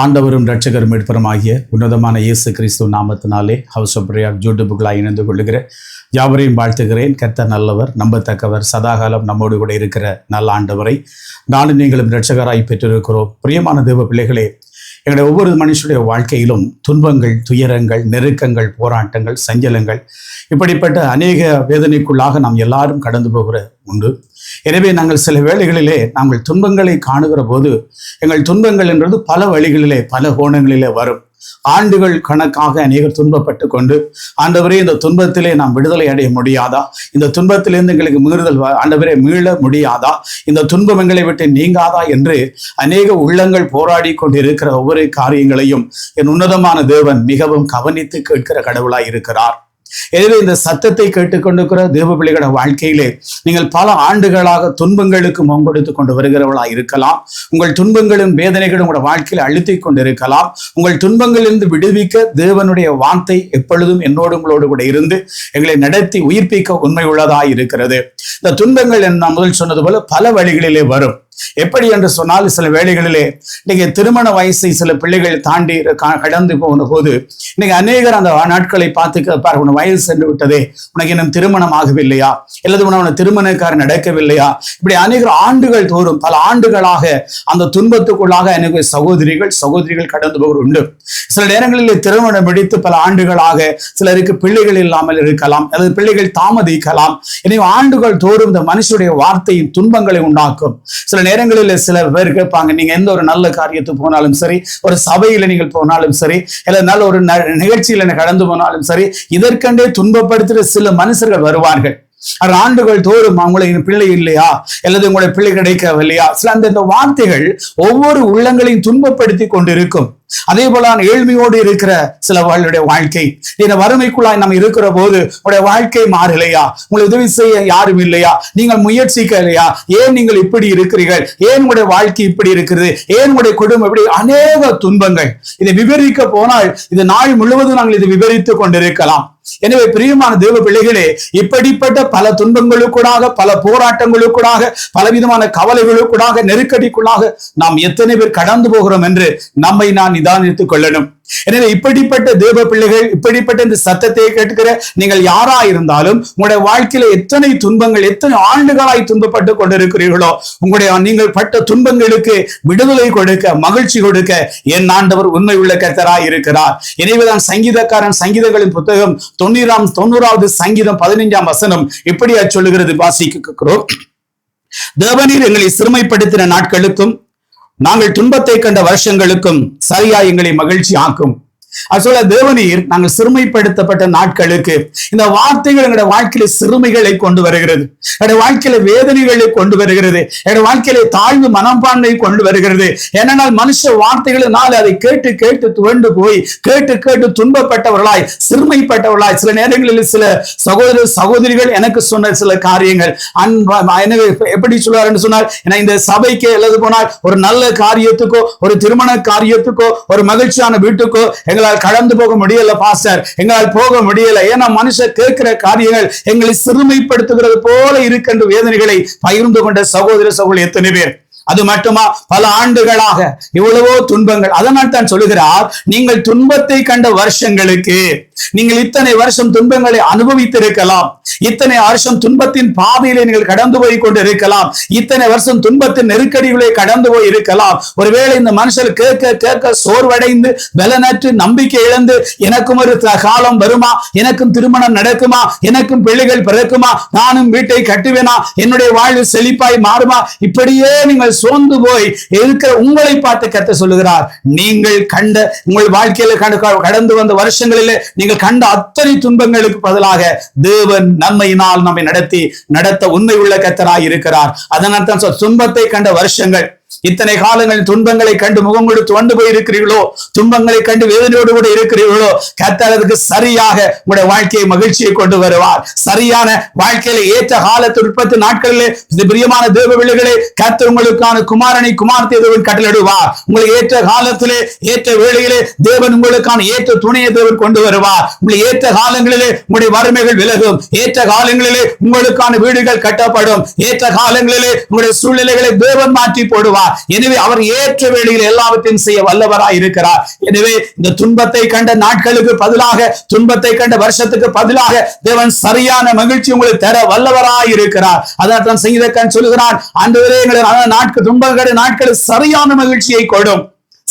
ஆண்டவரும் இரட்சகரும் மீட்பருமாகிய உன்னதமான இயேசு கிறிஸ்துவ நாமத்தினாலே ஹவுஸ் ஆஃப் பிரேயர் யூடியூபுகளாக இணைந்து கொள்ளுகிற யாவரையும் வாழ்த்துகிறேன். கர்த்த நல்லவர் நம்பத்தக்கவர் சதாகாலம் நம்மோடு கூட இருக்கிற நல்ல ஆண்டவரை. நானும் நீங்களும் ரட்சகராய் பெற்றிருக்கிறோம். பிரியமான தேவ பிள்ளைகளே எங்களுடைய ஒவ்வொரு மனுஷனுடைய வாழ்க்கையிலும் துன்பங்கள் துயரங்கள் நெருக்கங்கள் போராட்டங்கள் சஞ்சலங்கள் இப்படிப்பட்ட அநேக வேதனைக்குள்ளாக நாம் எல்லாரும் கடந்து போகிற உண்டு. எனவே நாங்கள் சில வேளைகளிலே நாங்கள் துன்பங்களை காணுகிற போது எங்கள் துன்பங்கள் என்றது பல வழிகளிலே பல கோணங்களிலே வரும். ஆண்டுகள் கணக்காக அநேகர் துன்பப்பட்டு கொண்டு ஆண்டவரே இந்த துன்பத்திலே நாம் விடுதலை அடைய முடியாதா? இந்த துன்பத்திலிருந்து எங்களுக்கு மீறுதல் ஆண்டவரே மீள முடியாதா? இந்த துன்பம் எங்களை விட்டு நீங்காதா என்று அநேக உள்ளங்கள் போராடி கொண்டிருக்கிற ஒவ்வொரு காரியங்களையும் என் உன்னதமான தேவன் மிகவும் கவனித்து கேட்கிற கடவுளாய் இருக்கிறார். எனவே இந்த சத்தத்தை கேட்டுக்கொண்டிருக்கிற தேவபிள்ளைகளோட வாழ்க்கையிலே நீங்கள் பல ஆண்டுகளாக துன்பங்களுக்கு முகங்கொடுத்து கொண்டு வருகிறவர்களாக இருக்கலாம். உங்கள் துன்பங்களும் வேதனைகளும் உங்களோட வாழ்க்கையில் அழுத்தி கொண்டிருக்கலாம். உங்கள் துன்பங்களிலிருந்து விடுவிக்க தேவனுடைய வார்த்தை எப்பொழுதும் என்னோடு உங்களோடு கூட இருந்து எங்களை நடத்தி உயிர்ப்பிக்க உண்மை உள்ளதாய் இருக்கிறது. இந்த துன்பங்கள் என்ன? நான் முதல் சொன்னது போல பல வழிகளிலே வரும். எப்படி என்று சொன்னால் சில வேளைகளிலே நீங்க திருமண வயசை சில பிள்ளைகள் தாண்டி கடந்து போன போது இன்னைக்கு அநேகர் அந்த நாட்களை பார்த்து உன் வயது சென்று விட்டதே உனக்கு இன்னும் திருமணம் ஆகவில்லையா? அல்லது உன திருமணக்காரன் நடக்கவில்லையா? இப்படி அநேகர் ஆண்டுகள் தோறும் பல ஆண்டுகளாக அந்த துன்பத்துக்குள்ளாக எனக்கு சகோதரிகள் சகோதரிகள் கடந்து போவது உண்டு. சில நேரங்களில் திருமணம் வெடித்து பல ஆண்டுகளாக சிலருக்கு பிள்ளைகள் இல்லாமல் இருக்கலாம் அல்லது பிள்ளைகள் தாமதிக்கலாம். எனவே ஆண்டுகள் தோறும் இந்த மனுஷனுடைய வார்த்தையின் துன்பங்களை உண்டாக்கும். சில நேரங்களில் சில பேர் கேட்பாங்க நீங்க எந்த ஒரு நல்ல காரியத்துக்கு போனாலும் சரி ஒரு சபையில நீங்கள் போனாலும் சரி இல்ல நல்ல ஒரு ந- நிகழ்ச்சியில கடந்து போனாலும் சரி இதற்கண்டே துன்பப்படுத்துகிற சில மனுஷர்கள் வருவார்கள். ஆண்டுகள் தோறும் அவங்களை பிள்ளை இல்லையா? அல்லது உங்களுடைய பிள்ளை கிடைக்கவில்லையா? சில அந்த வார்த்தைகள் ஒவ்வொரு உள்ளங்களையும் துன்பப்படுத்தி கொண்டிருக்கும். அதே போல ஏழ்மையோடு இருக்கிற சிலவர்களுடைய வாழ்க்கை. இந்த வறுமைக்குள்ளாய் நம்ம இருக்கிற போது உடைய வாழ்க்கை மாறலையா உங்களை உதவி செய்ய யாரும் இல்லையா? நீங்கள் முயற்சிக்கலையா? ஏன் நீங்கள் இப்படி இருக்கிறீர்கள்? ஏன் உங்களுடைய வாழ்க்கை இப்படி இருக்கிறது? ஏன் உங்களுடைய குடும்பம் இப்படி அநேக துன்பங்கள்? இதை விவரிக்க போனால் இது நாள் முழுவதும் நாங்கள் இதை விவரித்துக் கொண்டிருக்கலாம். எனவே பிரியமான தேவ பிள்ளைகளே இப்படிப்பட்ட பல துன்பங்களுக்குடாக பல போராட்டங்களுக்குடாக பலவிதமான கவலைகளுக்குடாக நெருக்கடிக்குள்ளாக நாம் எத்தனை பேர் கடந்து போகிறோம் என்று நம்மை நான் நிதானித்துக் கொள்ளணும். எனவே இப்படிப்பட்ட தேவ பிள்ளைகள் இப்படிப்பட்ட இந்த சத்தத்தை கேட்கிற நீங்கள் யாரா இருந்தாலும் உங்களுடைய வாழ்க்கையில எத்தனை துன்பங்கள் எத்தனை ஆண்டுகளாய் துன்பப்பட்டு கொண்டிருக்கிறீர்களோ உங்களுடைய நீங்கள் பட்ட துன்பங்களுக்கு விடுதலை கொடுக்க மகிழ்ச்சி கொடுக்க என் ஆண்டவர் உண்மை உள்ள கர்த்தராய் இருக்கிறார். எனவேதான் சங்கீதக்காரன் சங்கீதங்களின் புத்தகம் தொண்ணூறாம் தொண்ணூறாவது சங்கீதம் பதினைஞ்சாம் வசனம் இப்படியா சொல்லுகிறது வாசிக்கிறோம். தேவனீர் எங்களை சிறுமைப்படுத்தின நாட்களுக்கும் நாங்கள் துன்பத்தை கண்ட வருஷங்களுக்கும் சரியா எங்களை மகிழ்ச்சி ஆக்கும் அது தேவனீர் நாங்கள் சிறுமைப்படுத்தப்பட்ட நாட்களுக்கு இந்த வார்த்தைகள் எங்களுடைய வாழ்க்கையில சிறுமைகளை கொண்டு வருகிறது. என்னுடைய வாழ்க்கையில வேதனைகளை கொண்டு வருகிறது. என்னுடைய வாழ்க்கையில தாழ்வு மனப்பான்மை கொண்டு வருகிறது. ஏனென்றால் மனுஷ வார்த்தைகளினால் அதை கேட்டு கேட்டு துவண்டு போய் கேட்டு கேட்டு துன்பப்பட்டவர்களாய் சிறுமைப்பட்டவர்களாய் சில நேரங்களில் சில சகோதர சகோதரிகள் எனக்கு சொன்ன சில காரியங்கள். அன்பா எனவே எப்படி சொல்வார் சொன்னால் இந்த சபைக்கு அல்லது போனால் ஒரு நல்ல காரியத்துக்கோ ஒரு திருமண காரியத்துக்கோ ஒரு மகிழ்ச்சியான வீட்டுக்கோ எங்களால் கடந்து போக முடியல பாஸ்டர் எங்களால் போக முடியல. ஏன்னா மனுஷர் கேட்கிற காரியங்கள் எங்களை சிறுமைப்படுத்துகிறது போல இருக்கின்ற வேதனைகளை பகிர்ந்து கொண்ட சகோதர சகோதரி எத்தனை பேர்? அது மட்டுமா? பல ஆண்டுகளாக இவ்வளவோ துன்பங்கள். அதனால் தான் சொல்லுகிறார். நீங்கள் துன்பத்தை கண்ட வருஷங்களுக்கு நீங்கள் இத்தனை வருஷம் துன்பங்களை அனுபவித்திருக்கலாம். இத்தனை வருஷம் துன்பத்தின் பாதையிலே நீங்கள் கடந்து போய் கொண்டு இருக்கலாம் இத்தனை வருஷம் துன்பத்தின் நெருக்கடிகளை கடந்து போய் இருக்கலாம். ஒருவேளை இந்த மனுஷர் கேட்க கேட்க சோர்வடைந்து பலனற்று நம்பிக்கை இழந்து எனக்கும் ஒரு த- காலம் வருமா? எனக்கும் திருமணம் நடக்குமா? எனக்கும் பிள்ளைகள் பிறக்குமா? நானும் வீட்டை கட்டுவேனா? என்னுடைய வாழ்வு செழிப்பாய் மாறுமா? இப்படியே நீங்கள் சோர்ந்து போய் இருக்கிற உங்களை பார்த்து கத்த சொல்லுகிறார். நீங்கள் கண்ட உங்கள் வாழ்க்கையில கடந்து வந்த வருஷங்களில் நீங்கள் கண்ட அத்தனை துன்பங்களுக்கு பதிலாக தேவன் நன்மையினால் நம்மை நடத்தி நடத்த உண்மை உள்ள கத்தராய் இருக்கிறார். அதனால் தான் சொல், துன்பத்தை கண்ட வருஷங்கள் இத்தனை காலங்களில் துன்பங்களை கண்டு முகம் கொடுத்து வந்து போய் இருக்கிறீர்களோ துன்பங்களை கண்டு வேதனையோடு கூட இருக்கிறீர்களோ? கத்தரதுக்கு சரியாக உங்களுடைய வாழ்க்கையை மகிழ்ச்சியை கொண்டு வருவார். சரியான வாழ்க்கையில ஏற்ற கால உற்பத்தி நாட்களிலே பிரியமான தேவ பிள்ளைகளே கத்த உங்களுக்கான குமாரனை குமாரத்தை தேவன் கட்டளிடுவார் உங்களுக்கு ஏற்ற காலத்திலே ஏற்ற வேளையிலே தேவன் உங்களுக்கான ஏற்ற துணையை தேவன் கொண்டு வருவார். உங்களை ஏற்ற காலங்களிலே உங்களுடைய வறுமைகள் விலகும். ஏற்ற காலங்களிலே உங்களுக்கான வீடுகள் கட்டப்படும். ஏற்ற காலங்களிலே உங்களுடைய சூழ்நிலைகளை தேவன் மாற்றி போடுவார். அல்லவா எனவே அவர் ஏற்ற வேளையில் எல்லாவற்றையும் செய்ய வல்லவராய் இருக்கிறார். எனவே இந்த துன்பத்தை கண்ட நாட்களுக்கு பதிலாக துன்பத்தை கண்ட வருஷத்துக்கு பதிலாக தேவன் சரியான மகிழ்ச்சி உங்களுக்கு தர வல்லவராய் இருக்கிறார். அதான் தான் சங்கீதக்காரன் சொல்லுகிறான் அந்த நாட்கள் துன்பங்கள் நாட்கள் சரியான மகிழ்ச்சியை கொடும்.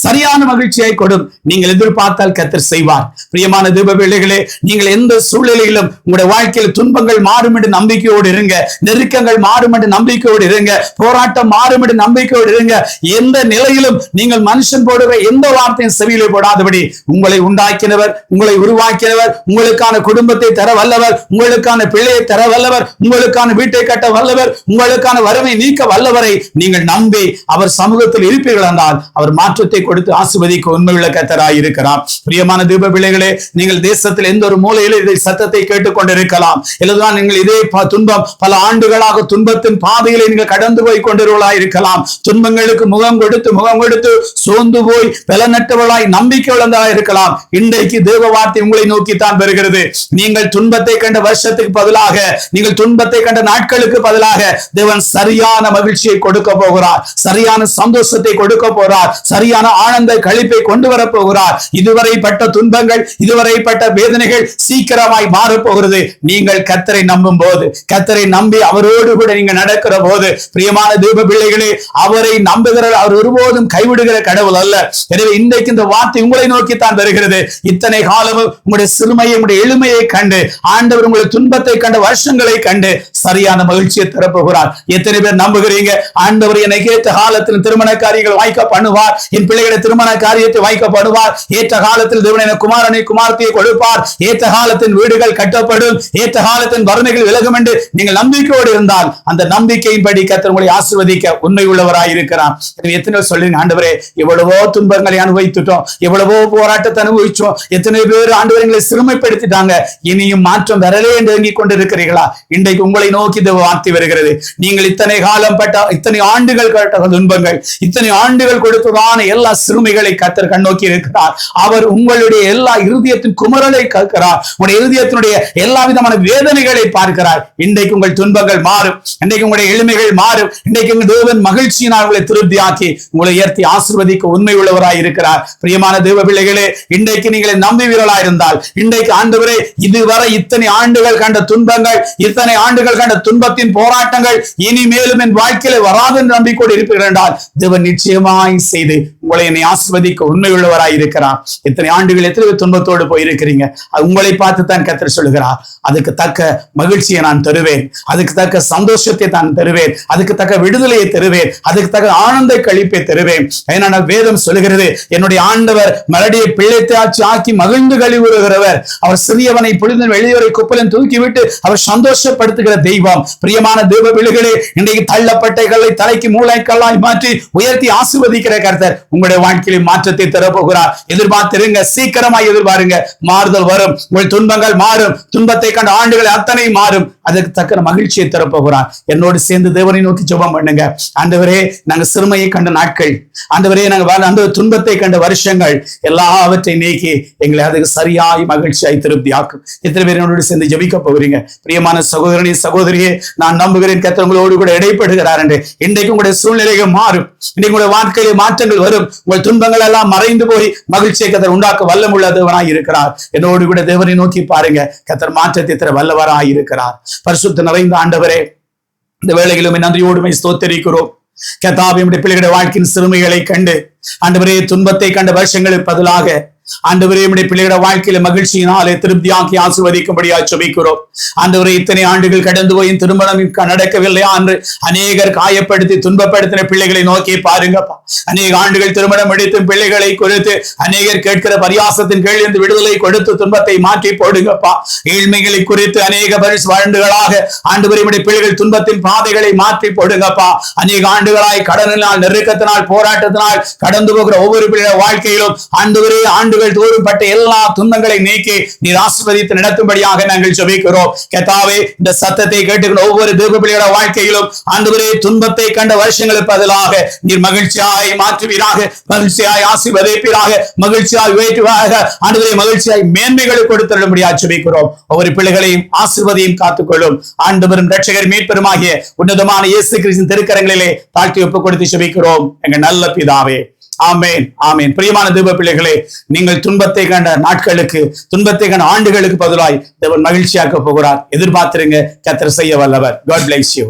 சரியான மகிழ்ச்சியை கொடும். நீங்கள் எதிர்பார்த்தால் கத்தர் செய்வார். பிரியமான தீப பிள்ளைகளே நீங்கள் எந்த சூழ்நிலையிலும் உங்களுடைய வாழ்க்கையில் துன்பங்கள் மாறும் என்று நம்பிக்கையோடு இருங்க. நெருக்கங்கள் மாறும் என்று நம்பிக்கையோடு இருங்க. போராட்டம் மாறும் என்று நம்பிக்கையோடு இருங்க. எந்த நிலையிலும் நீங்கள் மனுஷன் போடுகிற எந்த வார்த்தையும் செவியிலே போடாதபடி உங்களை உண்டாக்கினவர் உங்களை உருவாக்கினவர் உங்களுக்கான குடும்பத்தை தர வல்லவர் உங்களுக்கான பிள்ளையை தர வல்லவர் உங்களுக்கான வீட்டை கட்ட வல்லவர் உங்களுக்கான வறுமை நீக்க வல்லவரை நீங்கள் நம்பி அவர் சமூகத்தில் இருப்பீர்கள் என்றால் அவர் மாற்றத்தை கொடுத்து ஆசிர்வதிக்க உண்மையுள்ள கத்தராய் இருக்கிறார். பிரியமான தீப பிள்ளைகளே நீங்கள் தேசத்தில் எந்த ஒரு மூலையில் இதை சத்தத்தை கேட்டுக்கொண்டிருக்கலாம். இல்லதான் நீங்கள் இதே துன்பம் பல ஆண்டுகளாக துன்பத்தின் பாதையிலே நீங்கள் கடந்து போய் கொண்டிருவளாய் இருக்கலாம். துன்பங்களுக்கு முகம் கொடுத்து முகம் கொடுத்து சோர்ந்து போய் பலனற்றவளாய் நம்பிக்கை இழந்தவளாய் இருக்கலாம். இன்றைக்கு தேவ வார்த்தை உங்களை நோக்கித்தான் பெறுகிறது நீங்கள் துன்பத்தை கண்ட வருஷத்துக்கு பதிலாக நீங்கள் துன்பத்தை கண்ட நாட்களுக்கு பதிலாக தேவன் சரியான மகிழ்ச்சியை கொடுக்க போகிறார். சரியான சந்தோஷத்தை கொடுக்க போறார் சரியான ஆனந்த கழிப்பை கொண்டு வரப்போகிறார் இதுவரைப்பட்ட இதுவரை பட்ட துன்பங்கள் இதுவரை பட்ட வேதனைகள் சீக்கிரமாய் மாறப் போகிறது. நீங்கள் கத்தரை நம்பும் போது கத்தரை நம்பி அவரோடு கூட நீங்க நடக்கிற போது பிரியமான தீப பிள்ளைகளே அவரை நம்புகிற அவர் ஒருபோதும் கைவிடுகிற கடவுள் அல்ல. எனவே இன்றைக்கு இந்த வார்த்தை உங்களை நோக்கித்தான் வருகிறது. இத்தனை காலமும் உங்களுடைய சிறுமையை உங்களுடைய எளிமையை கண்டு ஆண்டவர் உங்களுடைய துன்பத்தை கண்ட வருஷங்களை கண்டு சரியான மகிழ்ச்சியை தரப்போகிறார். எத்தனை பேர் நம்புகிறீங்க? ஆண்டவர் என்னை கேட்ட காலத்தில் திருமண காரியங்கள் வாய்க்க பண்ணுவார் என் பிள்ளைகளை திருமண காரியத்தை வாய்க்க பண்ணுவார் ஏற்ற காலத்தில் தேவன் குமாரனை குமார்த்தியை கொடுப்பார். ஏற்ற காலத்தின் வீடுகள் கட்டப்படும். ஏற்ற காலத்தின் வறுமைகள் விலகும் என்று நீங்கள் நம்பிக்கையோடு இருந்தால் அந்த நம்பிக்கையின்படி கத்தர் உங்களை ஆசிர்வதிக்க உண்மை உள்ளவராய் இருக்கிறார். எத்தனை சொல்லுங்க ஆண்டவரே எவ்வளவோ துன்பங்களை அனுபவித்துட்டோம். எவ்வளவோ போராட்டத்தை அனுபவிச்சோம். எத்தனை பேர் ஆண்டவர் எங்களை சிறுமைப்படுத்திட்டாங்க. இனியும் மாற்றம் வரலே என்று எண்ணிக் கொண்டிருக்கிறீர்களா? இன்றைக்கு உங்களை உங்களை நோக்கி இந்த வார்த்தை வருகிறது. நீங்கள் இத்தனை காலம் பட்ட இத்தனை ஆண்டுகள் பட்ட துன்பங்கள் இத்தனை ஆண்டுகள் கொடுத்ததான எல்லா சிறுமிகளை கத்தர் கண்ணோக்கி இருக்கிறார். அவர் உங்களுடைய எல்லா இருதயத்தின் குமரலை கேட்கிறார் உங்களுடைய இருதயத்தினுடைய எல்லா விதமான வேதனைகளை பார்க்கிறார். இன்றைக்கு உங்கள் துன்பங்கள் மாறும். இன்றைக்கு உங்களுடைய எளிமைகள் மாறும். இன்றைக்கு உங்கள் தேவன் மகிழ்ச்சியினால் உங்களை திருப்தியாக்கி உங்களை உயர்த்தி ஆசிர்வதிக்க உண்மை உள்ளவராய் இருக்கிறார். பிரியமான தேவ பிள்ளைகளே இன்றைக்கு நீங்களை நம்புவீர்களா இருந்தால் இன்றைக்கு ஆண்டவரே இதுவரை இத்தனை ஆண்டுகள் கண்ட துன்பங்கள் இத்தனை ஆண்டுகள் கண்ட துன்பத்தின் போராட்டங்கள் இனிமேலும் என் வாழ்க்கையில வராது என்று நம்பிக்கோடு இருப்பீர்கள் என்றால் தேவன் நிச்சயமாய் செய்து உங்களை என்னை ஆஸ்வதிக்க உண்மையுள்ளவராய் இருக்கிறார். இத்தனை ஆண்டுகள் எத்தனை துன்பத்தோடு போயிருக்கிறீங்க? உங்களை பார்த்து தான் கத்திர சொல்லுகிறார். அதுக்கு தக்க மகிழ்ச்சியை நான் தருவேன். அதுக்கு தக்க சந்தோஷத்தை நான் தருவேன். அதுக்கு தக்க விடுதலையை தருவேன். அதுக்கு தக்க ஆனந்த கழிப்பை தருவேன். ஏன்னா வேதம் சொல்லுகிறது என்னுடைய ஆண்டவர் மறுபடியும் பிள்ளைத்தாட்சி ஆக்கி மகிழ்ந்து கழிவுறுகிறவர். அவர் சிறியவனை புனிதன் வெளியவரை குப்பலன் தூக்கிவிட்டு அவர் சந்தோஷப்படுத்துகிற தெய்வம். பிரியமான தேவ விழுகளே இன்றைக்கு தள்ளப்பட்டைகளை தலைக்கு மூளைக்கல்லாய் மாற்றி உயர்த்தி ஆசிர்வதிக்கிற கர்த்தர் உங்களுடைய வாழ்க்கையில மாற்றத்தை தரப்போகிறார். எதிர்பார்த்திருங்க சீக்கிரமாய் எதிர்பாருங்க. மாறுதல் வரும். உங்கள் துன்பங்கள் மாறும். துன்பத்தை கண்ட ஆண்டுகள் அத்தனை மாறும். அதற்கு தக்க மகிழ்ச்சியை தரப்போகிறார். என்னோடு சேர்ந்து தேவனை நோக்கி ஜெபம் பண்ணுங்க. ஆண்டவரே நாங்க சிறுமையை கண்ட நாட்கள். ஆண்டவரே நாங்க அந்த துன்பத்தை கண்ட வருஷங்கள் எல்லாவற்றை நீக்கி எங்களை அதுக்கு சரியாய் மகிழ்ச்சியாய் திருப்தி ஆக்கும் எத்தனை பேர் என்னோடு சேர்ந்து ஜபிக்க போகிறீங்க? பிரியமான சகோதரனே சகோதரியே நான் நம்புகிறேன் கத்தவங்களோடு கூட இடைப்படுகிறார் என்று. இன்றைக்கு உங்களுடைய சூழ்நிலைகள் மாறும். இன்றைக்கு உங்களுடைய வாழ்க்கையில் மாற்றங்கள் வரும். உங்கள் துன்பங்கள் எல்லாம் மறைந்து போய் மகிழ்ச்சியை கத்தர் உண்டாக்க வல்லம் உள்ள இருக்கிறார். என்னோடு கூட தேவனை நோக்கி பாருங்க. கத்தர் மாற்றத்தை தர வல்லவராய் இருக்கிறார். பரிசுத்த நிறைந்த ஆண்டவரே இந்த வேளையிலும் நன்றியோடுமை ஸ்தோத்தரிக்கிறோம். கத்தாபி பிள்ளைகளுடைய வாழ்க்கையின் சிறுமைகளை கண்டு ஆண்டவரே துன்பத்தை கண்ட வருஷங்களுக்கு பதிலாக ஆண்டவரே நம்முடைய பிள்ளைகளோட வாழ்க்கையில மகிழ்ச்சியினாலே திருப்தியாக்கி ஆசிர்வதிக்கும்படியா ஜெபிக்கிறோம். ஆண்டவரே இத்தனை ஆண்டுகள் கடந்து போய் திருமணம் நடக்கவில்லையா என்று அநேகர் காயப்படுத்தி துன்பப்படுத்தின பிள்ளைகளை நோக்கி பாருங்கப்பா. அநேக ஆண்டுகள் திருமணம் எடுத்தும் பிள்ளைகளை குறித்து அநேகர் கேட்கிற பரியாசத்தின் கீழ் இருந்து விடுதலை கொடுத்து துன்பத்தை மாற்றி போடுங்கப்பா. ஏழ்மைகளை குறித்து அநேக பரிசு ஆண்டுகளாக ஆண்டவரே நம்முடைய பிள்ளைகள் துன்பத்தின் பாதைகளை மாற்றி போடுங்கப்பா. அநேக ஆண்டுகளாய் கடனினால் நெருக்கத்தினால் போராட்டத்தினால் கடந்து போகிற ஒவ்வொரு பிள்ளைய வாழ்க்கையிலும் ஆண்டு ஆண்டு ஆண்டுகள் தோறும் பட்ட எல்லா துன்பங்களை நீக்கி நீர் ஆசிர்வதித்து நடத்தும்படியாக நாங்கள் ஜெபிக்கிறோம். கத்தாவே இந்த சத்தத்தை கேட்டுக்கிற ஒவ்வொரு தேவ வாழ்க்கையிலும் ஆண்டவரே துன்பத்தை கண்ட வருஷங்களுக்கு பதிலாக நீர் மகிழ்ச்சியாய் மாற்றுவீராக மகிழ்ச்சியாய் ஆசிர்வதிப்பீராக மகிழ்ச்சியாய் உயர்த்துவாக ஆண்டவரே மகிழ்ச்சியாய் மேன்மைகளை கொடுத்துள்ளபடியா ஜெபிக்கிறோம். ஒவ்வொரு பிள்ளைகளையும் ஆசிர்வதையும் காத்துக்கொள்ளும். ஆண்டவரும் ரட்சகர் மீட்பெருமாகிய உன்னதமான இயேசு கிறிஸ்தின் திருக்கரங்களிலே தாழ்த்தி ஒப்புக் கொடுத்து ஜெபிக்கிறோம். எங்க நல்ல பிதாவே ஆமேன் ஆமேன். பிரியமான தேவ பிள்ளைகளே நீங்கள் துன்பத்தை கண்ட நாட்களுக்கு துன்பத்தை கண்ட ஆண்டுகளுக்கு பதிலாய் தேவன் மகிழ்ச்சியாக்க போகிறார். எதிர்பார்த்திருங்க கத்திர செய்ய வல்லவர். God place you